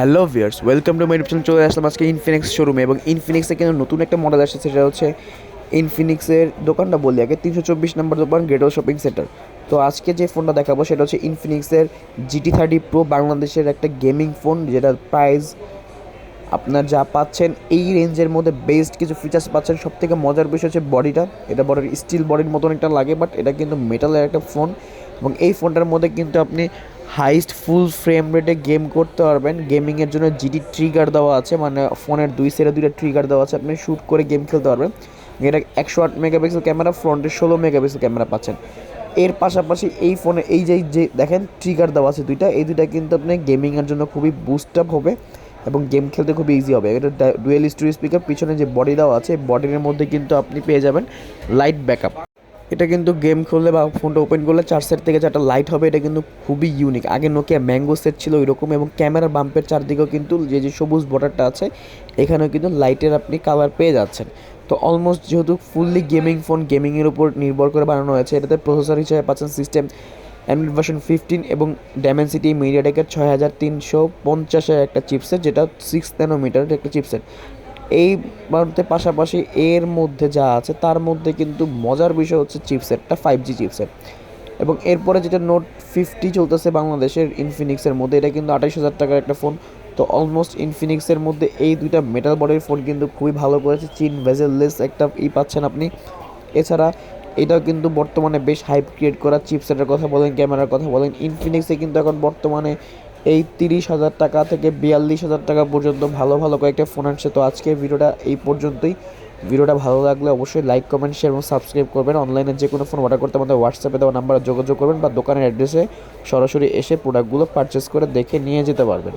Hello viewers welcome to my channel, চলে আসলাম আজকে ইনফিনিক্স শোরুমে এবং ইনফিনিক্সে কিন্তু নতুন একটা মডেল আসছে, সেটা হচ্ছে ইনফিনিক্সের দোকানটা বলি আগে, তিনশো চব্বিশ নম্বর দোকান গ্রেডো শপিং সেন্টার তো আজকে যে ফোনটা দেখাবো, সেটা হচ্ছে ইনফিনিক্সের জিটি থার্টি প্রো বাংলাদেশের একটা গেমিং ফোন যেটার প্রাইস আপনার যা পাচ্ছেন, এই রেঞ্জের মধ্যে বেস্ট কিছু ফিচার্স পাচ্ছেন সব থেকে মজার বিষয় হচ্ছে বডিটা এটা বডির স্টিল বডির মতন একটা লাগে বাট এটা কিন্তু মেটালের একটা ফোন এবং এই ফোনটার মধ্যে কিন্তু আপনি হাইস্ট ফুল ফ্রেম রেটে গেম করতে পারবেন। গেমিংয়ের জন্য জিডি ট্রিগার দেওয়া আছে মানে ফোনের দুই সাইডে দুইটা ট্রিগার দেওয়া আছে। আপনি শ্যুট করে গেম খেলতে পারবেন। এটা একশো আট মেগাপিক্সেল ক্যামেরা, ফ্রন্টে ষোলো মেগাপিক্সেল ক্যামেরা পাচ্ছেন। এর পাশাপাশি এই ফোনে, এই যে যে দেখেন ট্রিগার দেওয়া আছে দুইটা, এই দুইটা কিন্তু আপনি গেমিংয়ের জন্য খুবই বুস্ট আপ হবে এবং গেম খেলতে খুব ইজি হবে। এটা ডুয়েল স্টোরি স্পিকার পিছনে যে বডি দেওয়া আছে বডির মধ্যে কিন্তু আপনি পেয়ে যাবেন লাইট ব্যাকআপ এটা কিন্তু গেম খুললে বা ফোনটা ওপেন করলে চার সেট থেকে চারটা লাইট হবে, এটা কিন্তু খুবই ইউনিক আগে নোকিয়া ম্যাঙ্গো সেট ছিল ওইরকম এবং ক্যামেরা বাম্পের চারদিকেও কিন্তু যে যে সবুজ বর্ডারটা আছে, এখানেও কিন্তু লাইটের আপনি কালার পেয়ে যাচ্ছেন। তো অলমোস্ট যেহেতু ফুললি গেমিং ফোন গেমিংয়ের উপর নির্ভর করে বানানো হয়েছে, এটাতে প্রসেসর হিসেবে পাচ্ছেন সিস্টেম অ্যান্ড্রয়েড ভার্সন ফিফটিন এবং ড্যামেন্সিটি মিডিয়াটেকের ছয় হাজার তিনশো পঞ্চাশের একটা চিপসেট যেটা সিক্স ন্যানোমিটারের একটা চিপসেট এই মধ্যে পাশাপাশি এর মধ্যে যা আছে, তার মধ্যে কিন্তু মজার বিষয় হচ্ছে চিপসেটটা ফাইভ জি চিপসেট। এবং এরপরে যেটা নোট ফিফটি চলতেছে বাংলাদেশের ইনফিনিক্সের মধ্যে, এটা কিন্তু আঠাইশ হাজার টাকার একটা ফোন তো অলমোস্ট ইনফিনিক্সের মধ্যে এই দুইটা মেটাল বডির ফোন কিন্তু খুবই ভালো করেছে। চিন ভেজেললেস একটা ই পাচ্ছেন আপনি। এছাড়া এটাও কিন্তু বর্তমানে বেশ হাইপ ক্রিয়েট করা। চিপসেটের কথা বলেন ক্যামেরার কথা বলেন ইনফিনিক্সে কিন্তু এখন বর্তমানে এই তিরিশ হাজার টাকা থেকে বিয়াল্লিশ হাজার টাকা পর্যন্ত ভালো ভালো কয়েকটা ফোন আসছে। তো আজকে ভিডিওটা এই পর্যন্তই। ভিডিওটা ভালো লাগলে অবশ্যই লাইক, কমেন্ট শেয়ার এবং সাবস্ক্রাইব করবেন। অনলাইনে যে কোনো ফোন অর্ডার করতে আমাদের হোয়াটসঅ্যাপে দেওয়া নাম্বারে যোগাযোগ করবেন বা দোকানের অ্যাড্রেসে সরাসরি এসে প্রোডাক্টগুলো পারচেস করে দেখে নিয়ে যেতে পারবেন।